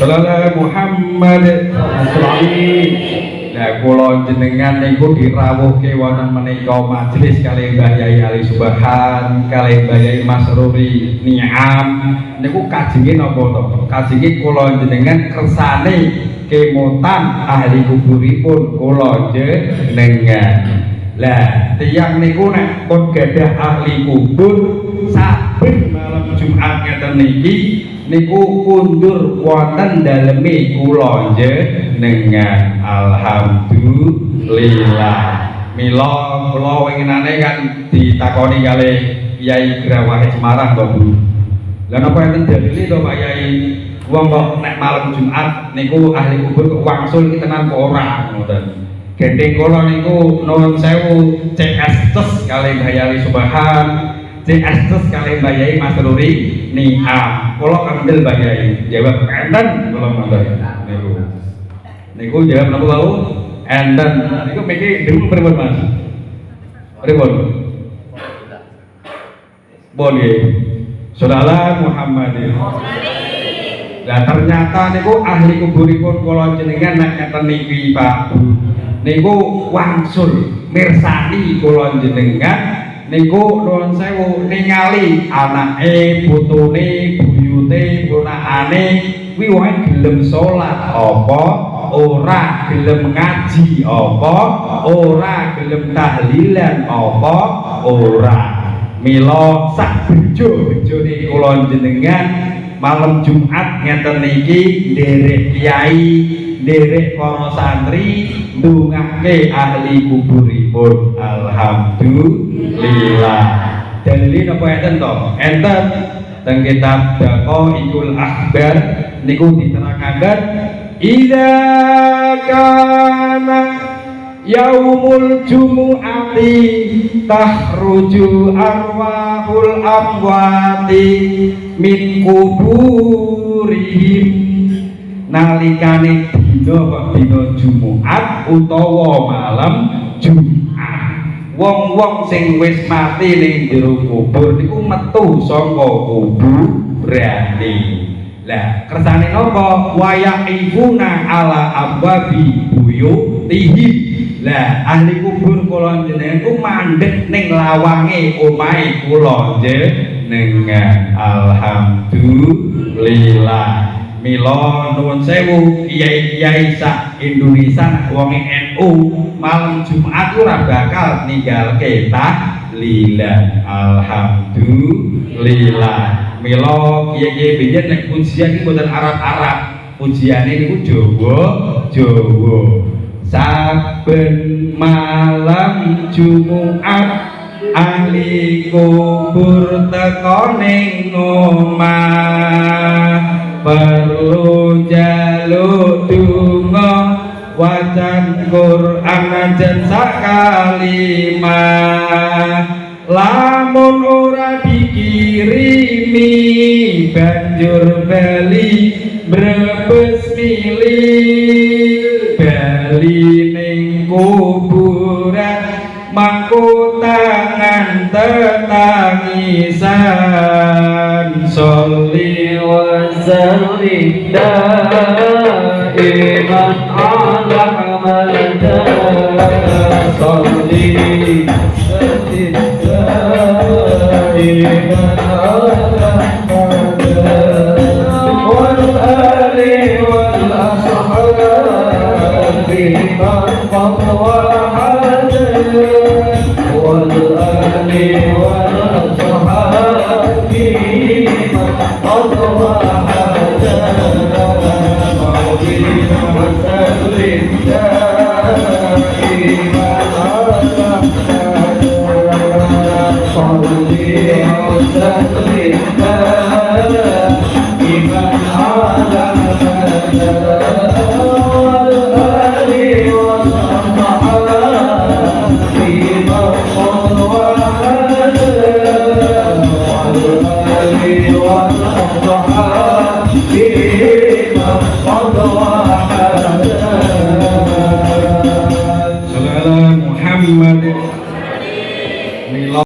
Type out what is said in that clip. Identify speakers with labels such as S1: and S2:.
S1: Sallallahu Muhammad Nah, kula jenengan niku dirawuhke wonten menika majelis kali Mbah Yai Ali Subhan, kali Mbah Yai Mas Ruri Niam. Niku kajenge napa to? Kajenge kula jenengan kersane kemotan ahli kuburipun kula jenengan. Lah, tiyang niku nek pun gadah ahli kubur saben malam Jumat ngeten niki niku kundur wonten daleme kula jenengan alhamdulillah. Mila kula winginane kan ditakoni kali Kyai Grawah Semarang to Bu. Lha napa enten dalile to Pak Kyai wong kok nek malam Jumat niku ahli kubur kok wangsul iki tenan kok ora ngoten. Gendeng kula niku nuwun sewu CS tes kali Bayari Subhan CS tes kali Mbak Yai Mas Ruri. Niam kula kendel Mbak Yai. Jawab enten kula ngoten niku. Niku jawab napa wau? Enten. Niku miki dulu pripun Mas? Pripun? Nggih Saudara Muhammadin Lah ternyata niku ahli kuburipun kula jenengan nek ngeten niki Pak. Niku wangsul mirsani kula jenengan niku nuwun sewu ningali anake putune buyute ponakane kuwi wae gelem salat apa? Ora gelem ngaji apa? Ora gelem tahlilan apa? Ora. Mila sak bejo-bejone kula jenengan malam Jumat ngeten niki nderek kiai nderek para santri ndongake ahli kuburipun. Alhamdulillah. Dalile napa enten to? Enten. Teng kitab Daqaiqul Akhbar niku diterangaken ida kana yaumul jumu'ati tahruju arwahul amwati min kuburihim. Nalikane dina kok dina Jumat utawa malam Jumat. Wong-wong sing wis mati ning jero kubur niku metu saka kuburane lah kersane napa? Wayaqifuna ala abwabi buyutihim lah ahli kubur kula jenengan ku mandek ning lawange omahe kula jenengan alhamdulillah Mila nuwun sewu kiai-kiai sak Indonesia wong NU malam Jumat ora bakal ninggalke tahlilan alhamdulillah. Mila kiai-kiai biyen nek pujian iki mboten Arab-Arab pujiane niku Jawa Jawa. Saben malam Jumat ahli kubur teko ning omah perlu jaluk donga wacan Quran ajan sakalimah lamun ora dikirimi banjur bali brebes milih. Bali ning kuburan mahkotangan tetangisan صلي وسلم دائما على حمدك صلي وسلم دائما على حمدك والآل والأصحاب من قضى حاجتك والأصحاب Yeah.